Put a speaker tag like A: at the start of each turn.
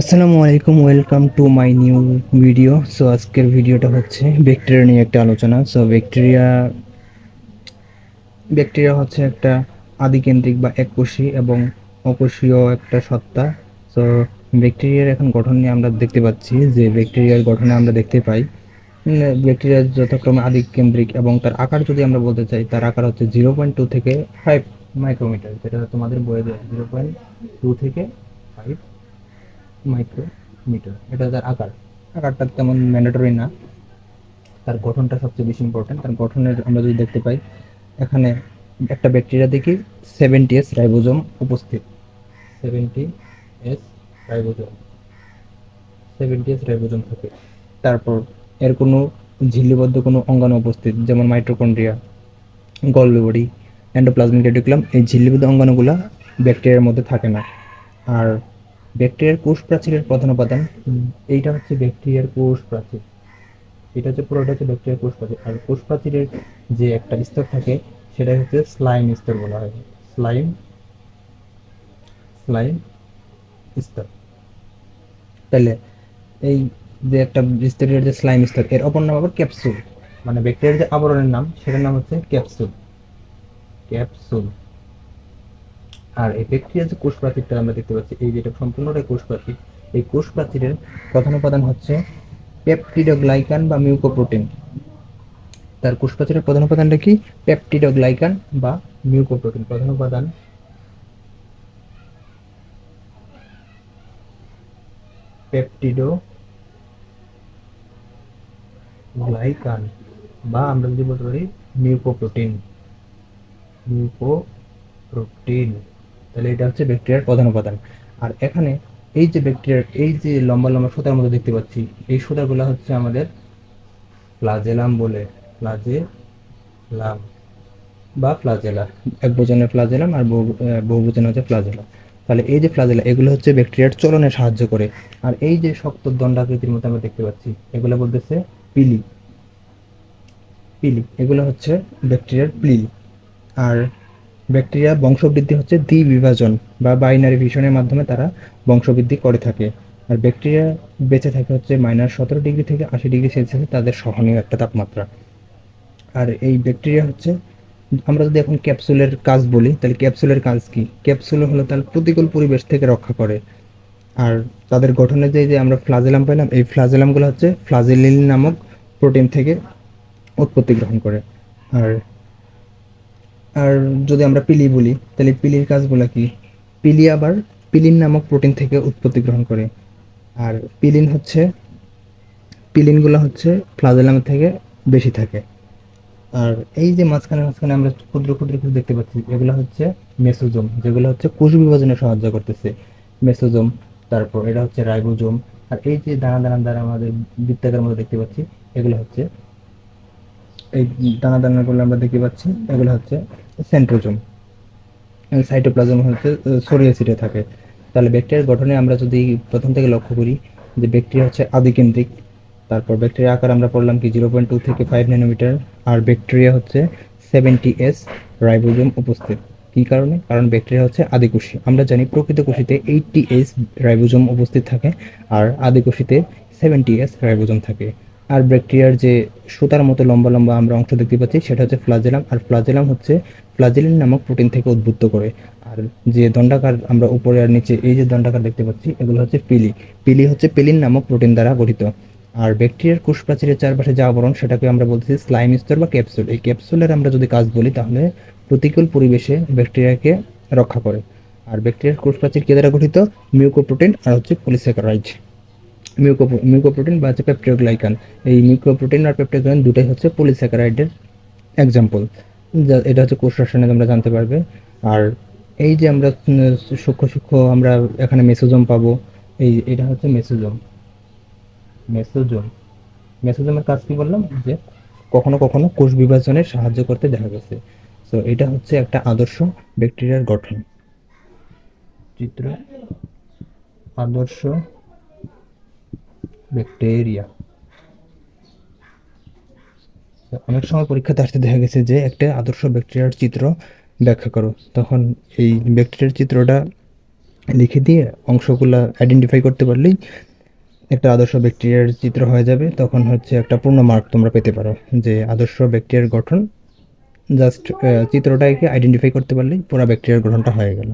A: আসসালামু আলাইকুম, welcome to my new video. So আজকের ভিডিওটা হচ্ছে ব্যাকটেরিয়া নিয়ে একটা আলোচনা। সো ব্যাকটেরিয়া ব্যাকটেরিয়া হচ্ছে একটা আদিকেন্দ্রিক বা এককোষী এবং অকোষীয় একটা সত্তা। সো ব্যাকটেরিয়ার এখন গঠন নিয়ে আমরা দেখতে পাচ্ছি যে ব্যাকটেরিয়ার গঠনে আমরা দেখতে পাই। ব্যাকটেরিয়া যথাক্রমে আদিকেন্দ্রিক এবং তার আকার যদি আমরা বলতে চাই, তার আকার হচ্ছে জিরো পয়েন্ট টু থেকে ফাইভ মাইক্রোমিটার, যেটা তোমাদের বইয়ে দেয় জিরো পয়েন্ট টু থেকে ফাইভ মাইক্রোমিটার এটা তার আকার। আকারটা তেমন ম্যান্ডেটরি না। তার গঠনটা সবচেয়ে বেশি ইম্পর্টেন্ট তার গঠনের আমরা যদি দেখতে পাই, এখানে একটা ব্যাকটেরিয়া দেখি সেভেন্টি এস রাইবোজোম উপস্থিত। Seventy S ribosome seventy S ribosome থাকে। তারপর এর কোনো ঝিল্লিবদ্ধ কোনো অঙ্গাণু উপস্থিত, যেমন মাইট্রোকন্ড্রিয়া গলবডি অ্যান্ডোপ্লাজমিক রেটিকুলাম এই ঝিল্লিবদ্ধ অঙ্গাণুগুলা ব্যাকটেরিয়ার মধ্যে থাকে না। আর ব্যাকটেরিয়ার কোষ প্রাচীরের প্রধান উপাদান। এইটা হচ্ছে ব্যাকটেরিয়ার কোষ প্রাচীর। এটা হচ্ছে পুরোটা হচ্ছে ব্যাকটেরিয়ার কোষ প্রাচীর। আর কোষ প্রাচীরের যে একটা স্তর থাকে সেটা হচ্ছে স্লাইম স্তর বলা হয়। স্লাইম স্লাইম স্তর। তাহলে এই যে একটা ব্যাকটেরিয়ার যে স্লাইম স্তর এর অপর নাম আবার ক্যাপসুল। মানে ব্যাকটেরিয়ার যে আবরণের নাম সেটার নাম হচ্ছে ক্যাপসুল। ক্যাপসুল। আর এই ব্যাকটেরিয়ার যে কোষ প্রাচীরটা আমরা দেখতে পাচ্ছি, এই যেটা সম্পূর্ণটাই কোষ প্রাচীর এই কোষ প্রাচীরের প্রধান উপাদান হচ্ছে পেপটিডোগ্লাইকান বা মিউকোপ্রোটিন তার কোষ প্রাচীরের প্রধান উপাদানটা কি? পেপটিডোগ্লাইকান বা মিউকোপ্রোটিন প্রধান উপাদান। পেপটিডো গ্লাইকান বা আমরা যদি বলতে পারি মিউকোপ্রোটিন মিউকোপ্রোটিন তাহলে এটা হচ্ছে ব্যাকটেরিয়ার প্রধান উপাদান। আর এখানে এই যে ব্যাকটেরিয়ার, এই যে লম্বা লম্বা সুতার মধ্যে দেখতে পাচ্ছি, এই সুতাগুলো হচ্ছে আমাদের ফ্লাজেলাম বলে। ফ্লাজেলাম বা ফ্লাজেলা এক বচনের ফ্লাজেলাম আর বহু বচন হচ্ছে ফ্লাজেলা তাহলে এই যে ফ্লাজেলা এগুলো হচ্ছে ব্যাকটেরিয়ার চলনে সাহায্য করে। আর এই যে শক্ত দণ্ডাকৃতির মতো আমরা দেখতে পাচ্ছি, এগুলো বলতেছে পিলি। পিলি, এগুলো হচ্ছে ব্যাকটেরিয়ার প্লিল আর ব্যাকটেরিয়া বংশবৃদ্ধি হচ্ছে দ্বিবিভাজন বা বাইনারি ভিশনের মাধ্যমে তারা বংশবৃদ্ধি করে থাকে। আর ব্যাকটেরিয়া বেঁচে থাকে হচ্ছে মাইনাস সতেরো ডিগ্রি থেকে আশি ডিগ্রি সেলসিয়াসে, তাদের সহনীয় একটা তাপমাত্রা। আর এই ব্যাকটেরিয়া হচ্ছে, আমরা যদি এখন ক্যাপসুলের কাজ বলি, তাহলে ক্যাপসুলের কাজ কি? ক্যাপসুল হলো তাহলে প্রতিকূল পরিবেশ থেকে রক্ষা করে। আর তাদের গঠনে যে যে আমরা ফ্লাজেলাম পেলাম এই ফ্লাজেলামগুলো হচ্ছে ফ্লাজেলিন নামক প্রোটিন থেকে উৎপত্তি গ্রহণ করে। আর আর যদি আমরা পিলি বলি, তাহলে পিলির কাজগুলো কি? পিলি আবার পিলিন নামক প্রোটিন থেকে উৎপত্তি গ্রহণ করে। আর পিলিন হচ্ছে, পিলিনগুলো হচ্ছে ফ্লাজেলাম থেকে বেশি থাকে। আর এই যে মাঝখানে মাঝখানে আমরা ক্ষুদ্র ক্ষুদ্র কিছু দেখতে পাচ্ছি, এগুলো হচ্ছে মেসোজোম, যেগুলো হচ্ছে কোষ বিভাজনে সাহায্য করতেছে। মেসোজোম, তারপর এটা হচ্ছে রাইবোজোম। আর এই যে দানা দানা দ্বারা আমাদের বৃত্তাকার মধ্যে দেখতে পাচ্ছি, এগুলো হচ্ছে এই দানা দানাগুলো আমরা দেখতে পাচ্ছি, এগুলো হচ্ছে সেন্ট্রোজোম সাইটোপ্লাজম হচ্ছে ছড়িয়ে থাকে। তাহলে ব্যাকটেরিয়ার গঠনে আমরা যদি প্রথম থেকে লক্ষ্য করি যে ব্যাকটেরিয়া হচ্ছে আদিকেন্দ্রিক, তারপর ব্যাকটেরিয়া আকার আমরা পড়লাম কি জিরো পয়েন্ট টু থেকে ফাইভ ন্যানোমিটার আর ব্যাকটেরিয়া হচ্ছে সেভেন্টি এস রাইবোজোম উপস্থিত। কী কারণে? কারণ ব্যাকটেরিয়া হচ্ছে আদিকোষী। আমরা জানি প্রকৃত কোষীতে এইটটি এস রাইবোজোম উপস্থিত থাকে, আর আদিকোষীতে সেভেন্টি এস রাইবোজোম থাকে। আর ব্যাকটেরিয়ার যে সুতার মতো লম্বা লম্বা আমরা অংশ দেখতে পাচ্ছি, সেটা হচ্ছে ফ্লাজেলাম। আর ফ্লাজেলাম হচ্ছে ফ্লাজেলিন নামক প্রোটিন থেকে উদ্বুদ্ধ করে। আর যে দণ্ডাকার আমরা উপরে আর নিচে এই যে দণ্ডাকার দেখতে পাচ্ছি, এগুলো হচ্ছে পিলি। পিলি হচ্ছে পেলিন নামক প্রোটিন দ্বারা গঠিত। আর ব্যাকটেরিয়ার কোষ প্রাচীরের চারপাশে যা আবরণ, সেটাকে আমরা বলতেছি স্লাইম স্তর বা ক্যাপসুল এই ক্যাপসুলের আমরা যদি কাজ বলি, তাহলে প্রতিকূল পরিবেশে ব্যাকটেরিয়াকে রক্ষা করে। আর ব্যাকটেরিয়ার কোষ প্রাচীর কে দ্বারা গঠিত? মিউকোপ্রোটিন আর হচ্ছে পলিস্যাকারাইড মিউকো মিউকোপ্রোটিন বা হচ্ছে পেপটিওগ্লাইকান এই মিউকোপ্রোটিন আর পেপটিওগ্লাইকান দুটাই হচ্ছে পলিস্যাকারাইডের এক্সাম্পল যা, এটা হচ্ছে কোষ রসায়নে তোমরা জানতে পারবে। আর এই যে আমরা সূক্ষ্ম সূক্ষ্ম আমরা এখানে মেসোজোম পাবো, এই, এটা হচ্ছে মেসোজোম। মেসোজোম। মেসোজোমের কাজ কি বললাম? যে কখনো কখনো কোষ বিভাজনে সাহায্য করতে দেখা গেছে। তো এটা হচ্ছে একটা আদর্শ ব্যাকটেরিয়ার গঠন। চিত্র। আদর্শ ব্যাকটেরিয়া। অনেক সময় পরীক্ষাতে আসতে দেখা গেছে যে একটা আদর্শ ব্যাকটেরিয়ার চিত্র ব্যাখ্যা করো। তখন এই ব্যাকটেরিয়ার চিত্রটা লিখে দিয়ে অংশগুলা আইডেন্টিফাই করতে পারলেই একটা আদর্শ ব্যাকটেরিয়ার চিত্র হয়ে যাবে। তখন হচ্ছে একটা পূর্ণ মার্ক তোমরা পেতে পারো যে আদর্শ ব্যাকটেরিয়ার গঠন জাস্ট চিত্রটাকে আইডেন্টিফাই করতে পারলেই পুরো ব্যাকটেরিয়ার গঠনটা হয়ে গেল।